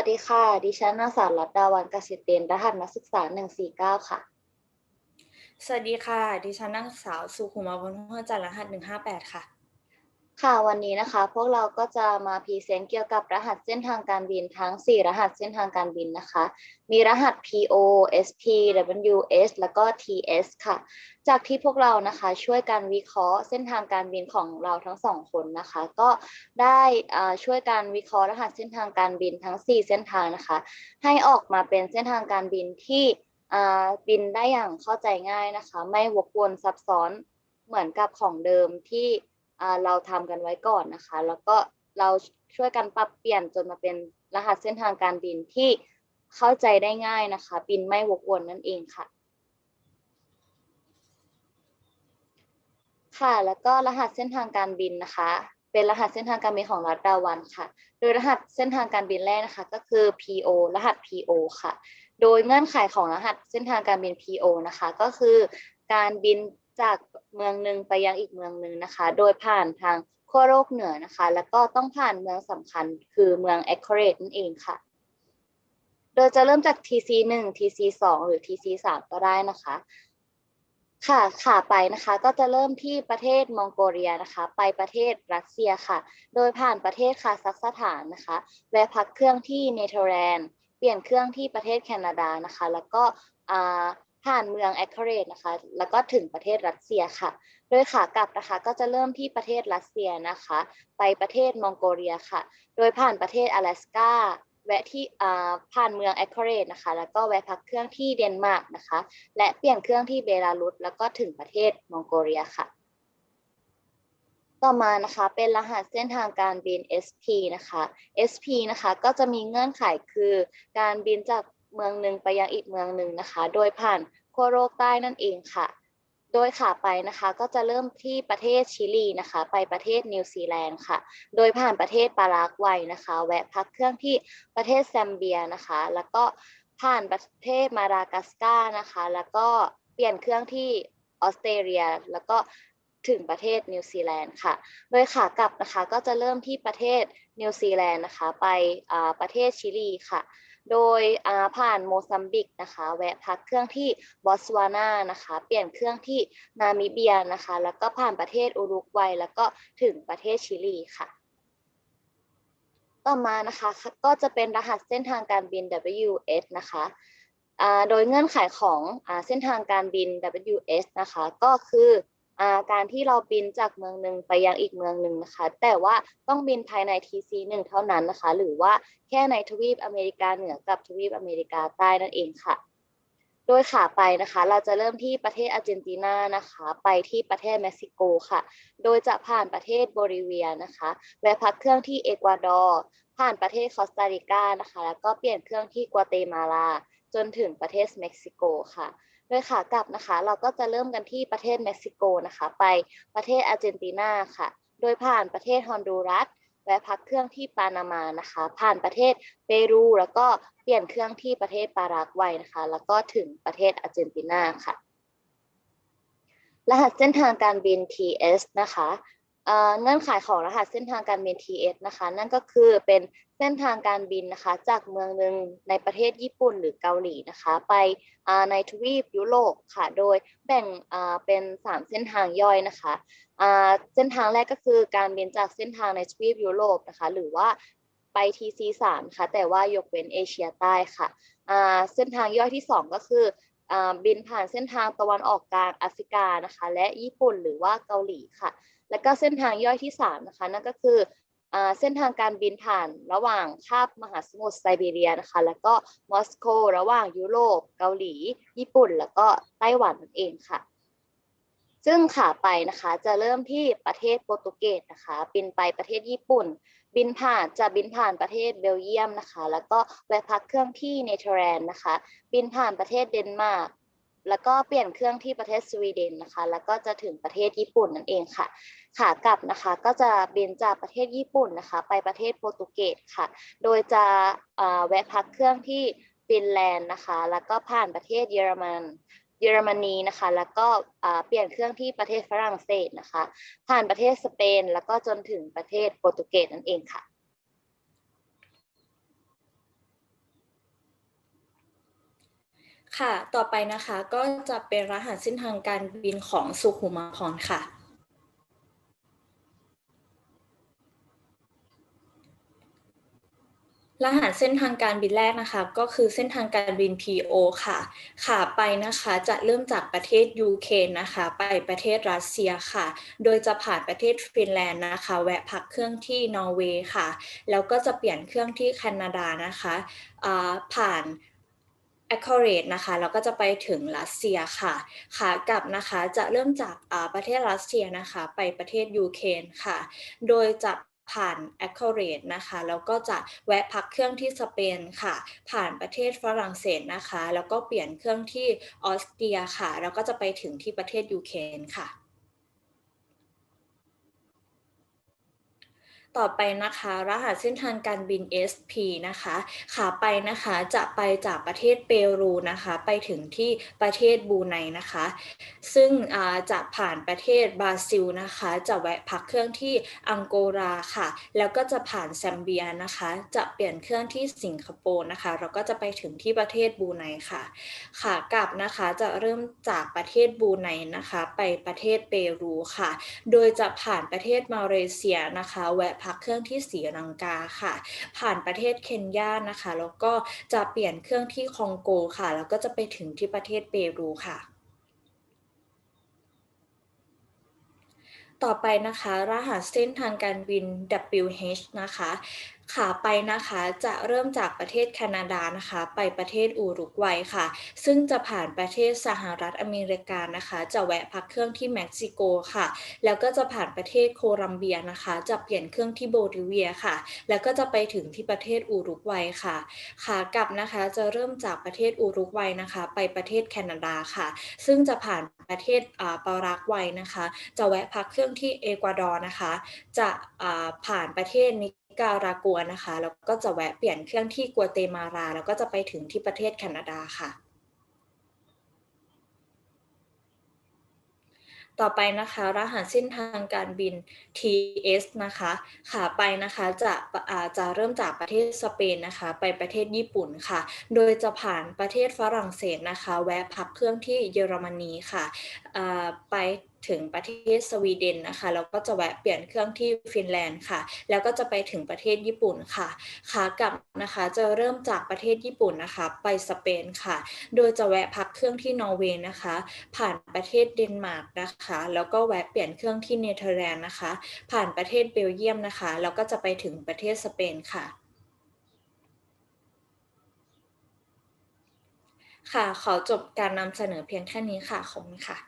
วัสดีค่ะ ดิฉันนางสาวรัตดาวันกสิเตนรหัสนักศึกษา 149 ค่ะ สวัสดีค่ะ ดิฉันนักสาวสุขุมวันหัวจันทร์รหัสหนึ่งห้าแปดค่ะ ค่ะวันนี้นะคะ พวกเราก็จะมาพรีเซนต์เกี่ยวกับรหัสเส้นทางการบินทั้ง 4 รหัสเส้นทางการบินนะคะ มีรหัส PO SP WS แล้วก็ TS ค่ะ จากที่พวกเรานะคะช่วยกันวิเคราะห์เส้นทางการบินของเราทั้งสองคนนะคะ ก็ได้ช่วยการวิเคราะห์รหัสเส้นทางการบินทั้ง 4 เส้นทางนะคะ ให้ออกมาเป็นเส้นทางการบินที่บินได้อย่างเข้าใจง่ายนะคะ ไม่วกวนซับซ้อนเหมือนกับของเดิมที่ เราทำกันไว้ก่อนนะคะ แล้วก็เราช่วยกันปรับเปลี่ยนจนมาเป็นรหัสเส้นทางการบินที่เข้าใจได้ง่ายนะคะ บินไม่วกวนนั่นเองค่ะ ค่ะ แล้วก็รหัสเส้นทางการบินนะคะ เป็นรหัสเส้นทางการบินของรัฐดาวันค่ะ โดยรหัสเส้นทางการบินแรกนะคะ ก็คือ PO รหัส PO ค่ะ โดยเงื่อนไขของรหัสเส้นทางการบิน PO นะคะ ก็คือการบินจาก เมืองหนึ่งไปยังอีกเมืองหนึ่งนะคะ โดยผ่านทางขั้วโลกเหนือนะคะ แล้วก็ต้องผ่านเมืองสำคัญคือเมือง Anchorage นั่นเองค่ะ โดยจะเริ่มจาก TC 1 TC 2หรือ TC 3ก็ได้นะคะค่ะขาไปนะคะก็จะเริ่มที่ประเทศมองโกเลียนะคะ ไปประเทศรัสเซียค่ะ โดยผ่านประเทศคาซัคสถานนะคะแวะพักเครื่องที่เนเธอร์แลนด์เปลี่ยนเครื่องที่ประเทศแคนาดานะคะ แล้วก็อ่า ผ่านเมืองแอคเคเรตนะคะ แล้วก็ถึงประเทศรัสเซียค่ะ โดยขากลับนะคะก็จะเริ่มที่ประเทศรัสเซียนะคะ ไปประเทศมองโกเลียค่ะ โดยผ่านประเทศ阿拉斯กาแวะที่อ่าผ่านเมืองแอคเคเรตนะคะ แล้วก็แวะพักเครื่องที่เดนมาร์กนะคะ และเปลี่ยนเครื่องที่เบลารุสแล้วก็ถึงประเทศมองโกเลียค่ะ ต่อมานะคะเป็นรหัสเส้นทางการบิน SP นะคะ SP นะคะก็จะมีเงื่อนไขคือการบินจาก เมืองหนึ่งไปยังอีกเมืองหนึ่งนะคะ โดยผ่านขั้วโลกใต้นั่นเองค่ะ โดยขาไปนะคะก็จะเริ่มที่ประเทศชิลีนะคะ ไปประเทศนิวซีแลนด์ค่ะ โดยผ่านประเทศปารากวัยนะคะ แวะพักเครื่องที่ประเทศแซมเบียนะคะ แล้วก็ผ่านประเทศมาดากัสกานะคะ แล้วก็เปลี่ยนเครื่องที่ออสเตรเลีย แล้วก็ถึงประเทศนิวซีแลนด์ค่ะ โดยขากลับนะคะก็จะเริ่มที่ประเทศนิวซีแลนด์นะคะ ไปอ่าประเทศชิลีค่ะ โดยผ่านโมซัมบิกนะคะ แวะพักเครื่องที่บอตสวานานะคะ เปลี่ยนเครื่องที่นามิเบียนะคะ แล้วก็ผ่านประเทศอุรุกวัย แล้วก็ถึงประเทศชิลีค่ะ ต่อมานะคะก็จะเป็นรหัสเส้นทางการบิน WS นะคะโดยเงื่อนไขของเส้นทางการบิน WS นะคะ ก็คือ การที่เราบินจากเมืองหนึ่งไปยังอีกเมืองหนึ่งนะคะ แต่ว่าต้องบินภายใน TC 1 เท่านั้นนะคะ หรือว่าแค่ในทวีปอเมริกาเหนือกับทวีปอเมริกาใต้นั่นเองค่ะ โดยขาไปนะคะ เราจะเริ่มที่ประเทศอาร์เจนตินานะคะ ไปที่ประเทศเม็กซิโกค่ะ โดยจะผ่านประเทศโบลิเวียนะคะแวะพักเครื่องที่เอกวาดอร์ผ่านประเทศคอสตาริกานะคะ แล้วก็เปลี่ยนเครื่องที่กัวเตมาลา จนถึงประเทศเม็กซิโกค่ะ โดยขากลับนะคะ เราก็จะเริ่มกันที่ประเทศเม็กซิโกนะคะ ไปประเทศอาร์เจนตินาค่ะ โดยผ่านประเทศฮอนดูรัสแวะพักเครื่องที่ปานามานะคะ ผ่านประเทศเปรูแล้วก็เปลี่ยนเครื่องที่ประเทศปารากวัยนะคะ แล้วก็ถึงประเทศอาร์เจนตินาค่ะรหัสเส้นทางการบิน TS นะคะ เงื่อนไขของรหัสเส้นทางการบิน TS นะคะ นั่นก็คือเป็นเส้นทางการบินนะคะ จากเมืองหนึ่งในประเทศญี่ปุ่นหรือเกาหลีนะคะ ไปในทวีปยุโรปค่ะ โดยแบ่งเป็น 3 เส้นทางย่อยนะคะเส้นทางแรกก็คือการบินจากเส้นทางในทวีปยุโรปนะคะ หรือว่าไป TC 3 ค่ะแต่ว่ายกเว้นเอเชียใต้ค่ะเส้นทางย่อยที่ 2 ก็คือ บินผ่านเส้นทางตะวันออกกลางแอฟริกานะคะ และญี่ปุ่นหรือว่าเกาหลีค่ะ แล้วก็เส้นทางย่อยที่ 3 นะคะ นั่นก็คืออเส้นทางการบินผ่านระหว่างคาบมหาสมุทรไซบีเรียนะคะ แล้วก็มอสโก ระหว่างยุโรป เกาหลี ญี่ปุ่น แล้วก็ไต้หวันนั่นเองค่ะ ซึ่งขาไปนะคะจะเริ่มที่ประเทศโปรตุเกสนะคะ บินไปประเทศญี่ปุ่น บินผ่านจะบินผ่านประเทศเบลเยียมนะคะ แล้วก็แวะพักเครื่องที่เนเธอร์แลนด์นะคะ บินผ่านประเทศเดนมาร์กแล้วก็เปลี่ยนเครื่องที่ประเทศสวีเดนนะคะ แล้วก็จะถึงประเทศญี่ปุ่นนั่นเองค่ะ ขากลับนะคะก็จะบินจากประเทศญี่ปุ่นนะคะ ไปประเทศโปรตุเกสค่ะ โดยจะแวะพักเครื่องที่ฟินแลนด์นะคะ แล้วก็ผ่านประเทศเยอรมัน เยอรมนีนะคะ แล้วก็เปลี่ยนเครื่องที่ประเทศฝรั่งเศสนะคะ ผ่านประเทศสเปน แล้วก็จนถึงประเทศโปรตุเกสนั่นเองค่ะค่ะ ต่อไปนะคะก็จะเป็นรหัสเส้นทางการบินของสุขุมาพรค่ะ รหัสเส้นทางการบินแรกนะคะก็คือเส้นทางการบิน PO ค่ะ ขาไปนะคะจะเริ่มจากประเทศยูเครนนะคะ ไปประเทศรัสเซียค่ะ โดยจะผ่านประเทศฟินแลนด์นะคะ แวะพักเครื่องที่นอร์เวย์ค่ะ แล้วก็จะเปลี่ยนเครื่องที่แคนาดานะคะผ่าน a c c o r a t e นะคะแล้วก็จะไปถึงรัสเซียค่ะขากลับนะคะจะเริ่มจากประเทศรัสเซียนะคะ ไปประเทศยูเครนค่ะ โดยจะ ผ่าน a c c o r a t e นะคะแล้วก็จะแวะพักเครื่องที่สเปนค่ะ ผ่านประเทศฝรั่งเศสนะคะ แล้วก็เปลี่ยนเครื่องที่ออสเตรียค่ะ แล้วก็จะไปถึงที่ประเทศยูเครนค่ะ ต่อไปนะคะ รหัสเส้นทางการบิน SP นะคะ ขาไปนะคะจะไปจากประเทศเปรูนะคะ ไปถึงที่ประเทศบูไนนะคะ ซึ่งจะผ่านประเทศบราซิลนะคะ จะแวะพักเครื่องที่อังโกราค่ะ แล้วก็จะผ่านแซมเบียนะคะ จะเปลี่ยนเครื่องที่สิงคโปร์นะคะ แล้วก็จะไปถึงที่ประเทศบูไนค่ะ ขากลับนะคะจะเริ่มจากประเทศบูไนนะคะ ไปประเทศเปรูค่ะ โดยจะผ่านประเทศมาเลเซียนะคะ แวะพักพักเครื่องที่สีลังกาค่ะ ผ่านประเทศเคนยานะคะ แล้วก็จะเปลี่ยนเครื่องที่คองโกค่ะ แล้วก็จะไปถึงที่ประเทศเปรูค่ะต่อไปนะคะ รหัสเส้นทางการบิน WH นะคะ ขาไปนะคะจะเริ่มจากประเทศแคนาดานะคะ ไปประเทศอูรุกวัยค่ะ ซึ่งจะผ่านประเทศสหรัฐอเมริกานะคะ จะแวะพักเครื่องที่เม็กซิโกค่ะ แล้วก็จะผ่านประเทศโคลัมเบียนะคะ จะเปลี่ยนเครื่องที่โบลิเวียค่ะ แล้วก็จะไปถึงที่ประเทศอูรุกวัยค่ะ ขากลับนะคะจะเริ่มจากประเทศอูรุกวัยนะคะ ไปประเทศแคนาดาค่ะ ซึ่งจะผ่านประเทศอ่าปารากวัยนะคะ จะแวะพักเครื่องที่เอกวาดอร์นะคะ จะอ่าผ่านประเทศนิ การากัวนะคะ แล้วก็จะแวะเปลี่ยนเครื่องที่กัวเตมาลาแล้วก็จะไปถึงที่ประเทศแคนาดาค่ะ ต่อไปนะคะรหัสเส้นทางการบิน TS นะคะ ขาไปนะคะจะจะเริ่มจากประเทศสเปนนะคะ ไปประเทศญี่ปุ่นค่ะ โดยจะผ่านประเทศฝรั่งเศสนะคะ แวะพักเครื่องที่เยอรมนีค่ะ ไป ถึงประเทศสวีเดนนะคะแล้วก็จะแวะเปลี่ยนเครื่องที่ฟินแลนด์ค่ะ แล้วก็จะไปถึงประเทศญี่ปุ่นค่ะขากลับนะคะจะเริ่มจากประเทศญี่ปุ่นนะคะ ไปสเปนค่ะ โดยจะแวะพักเครื่องที่นอร์เวย์นะคะ ผ่านประเทศเดนมาร์กนะคะ แล้วก็แวะเปลี่ยนเครื่องที่เนเธอร์แลนด์นะคะ ผ่านประเทศเบลเยียมนะคะแล้วก็จะไปถึงประเทศสเปนค่ะค่ะ ขอจบการนำเสนอเพียงแค่นี้ค่ะ ขอบคุณค่ะ